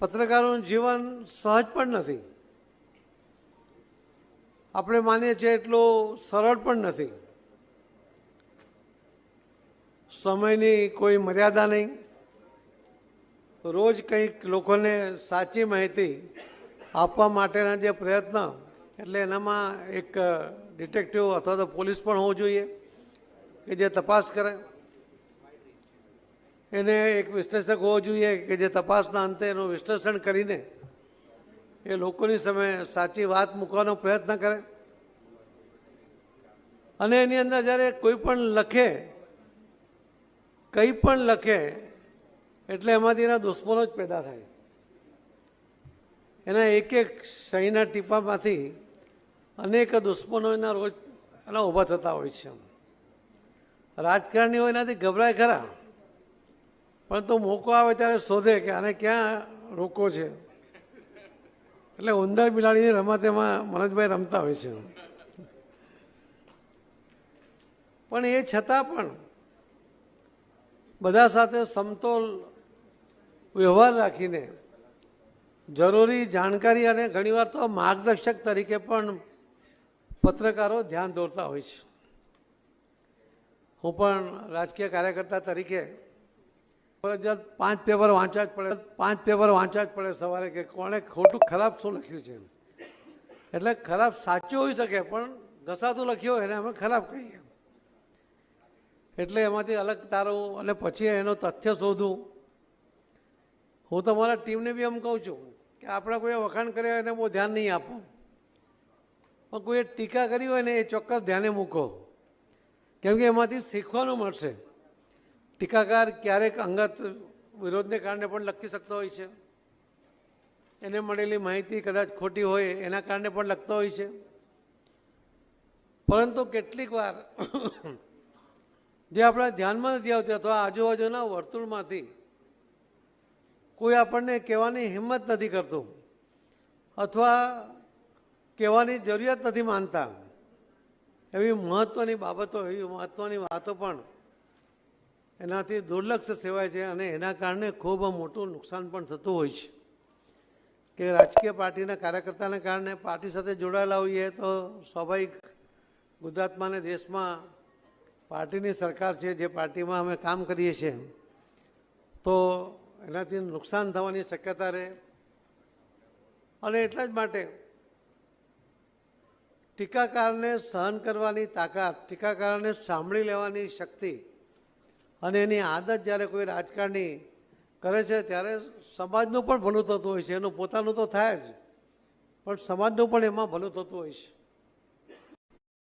પત્રકારોનું જીવન સહજ પણ નથી. આપણે માનીએ છીએ એટલું સરળ પણ નથી. સમયની કોઈ મર્યાદા નહીં. રોજ કંઈક લોકોને સાચી માહિતી આપવા માટેના જે પ્રયત્ન, એટલે એનામાં એક ડિટેક્ટિવ અથવા તો પોલીસ પણ હોવું જોઈએ કે જે તપાસ કરે. એને એક વિશ્લેષક હોવો જોઈએ કે જે તપાસના અંતે એનું વિશ્લેષણ કરીને એ લોકોની સામે સાચી વાત મૂકવાનો પ્રયત્ન કરે. અને એની અંદર જ્યારે કોઈ પણ લખે, કંઈ પણ લખે, એટલે એમાંથી એના દુશ્મનો જ પેદા થાય. એના એક એક સહીના ટીપામાંથી અનેક દુશ્મનો એના રોજ એના ઊભા થતા હોય છે. રાજકારણીઓ એનાથી ગભરાય ખરા. પરંતુ મોકો આવે ત્યારે શોધે કે આને ક્યાં રોકો છે. એટલે ઉંદર બિલાડીની રમત એમાં મનોજભાઈ રમતા હોય છે. પણ એ છતાં પણ બધા સાથે સમતોલ વ્યવહાર રાખીને જરૂરી જાણકારી અને ઘણીવાર તો માર્ગદર્શક તરીકે પણ પત્રકારો ધ્યાન દોરતા હોય છે. હું પણ રાજકીય કાર્યકર્તા તરીકે ફરજિયાત પાંચ પેપર વાંચવા જ પડે, પાંચ પેપર વાંચવા જ પડે સવારે કે કોણે ખોટું ખરાબ શું લખ્યું છે એટલે ખરાબ સાચું હોઈ શકે, પણ ઘસાતું લખ્યું હોય એને અમે ખરાબ કહીએ એટલે એમાંથી અલગ તારવું અને પછી એનું તથ્ય શોધવું હું તો મારા ટીમને બી એમ કહું છું કે આપણે કોઈએ વખાણ કર્યા હોય એને બહુ ધ્યાન નહીં આપો. પણ કોઈએ ટીકા કરી હોય ને એ ચોક્કસ ધ્યાને મૂકો. કેમ કે એમાંથી શીખવાનું મળશે. ટીકાકાર ક્યારેક અંગત વિરોધને કારણે પણ લખી શકતો હોય છે. એને મળેલી માહિતી કદાચ ખોટી હોય, એના કારણે પણ લખતો હોય છે. પરંતુ કેટલીક વાર જે આપણા ધ્યાનમાં નથી આવતી અથવા આજુબાજુના વર્તુળમાંથી કોઈ આપણને કહેવાની હિંમત નથી કરતું અથવા કહેવાની જરૂરિયાત નથી માનતા. એવી મહત્ત્વની બાબતો, એવી મહત્ત્વની વાતો પણ એનાથી દુર્લક્ષ સેવાય છે અને એના કારણે ખૂબ મોટું નુકસાન પણ થતું હોય છે. કે રાજકીય પાર્ટીના કાર્યકર્તાને કારણે પાર્ટી સાથે જોડાયેલા હોઈએ તો સ્વાભાવિક ગુજરાતમાં અને દેશમાં પાર્ટીની સરકાર છે, જે પાર્ટીમાં અમે કામ કરીએ છીએ, તો એનાથી નુકસાન થવાની શક્યતા રહે. અને એટલા જ માટે ટીકાકારને સહન કરવાની તાકાત, ટીકાકારને સાંભળી લેવાની શક્તિ અને એની આદત જ્યારે કોઈ રાજકારણી કરે છે, ત્યારે સમાજનું પણ ભલું થતું હોય છે. એનું પોતાનું તો થાય જ. પણ સમાજનું પણ એમાં ભલું થતું હોય છે.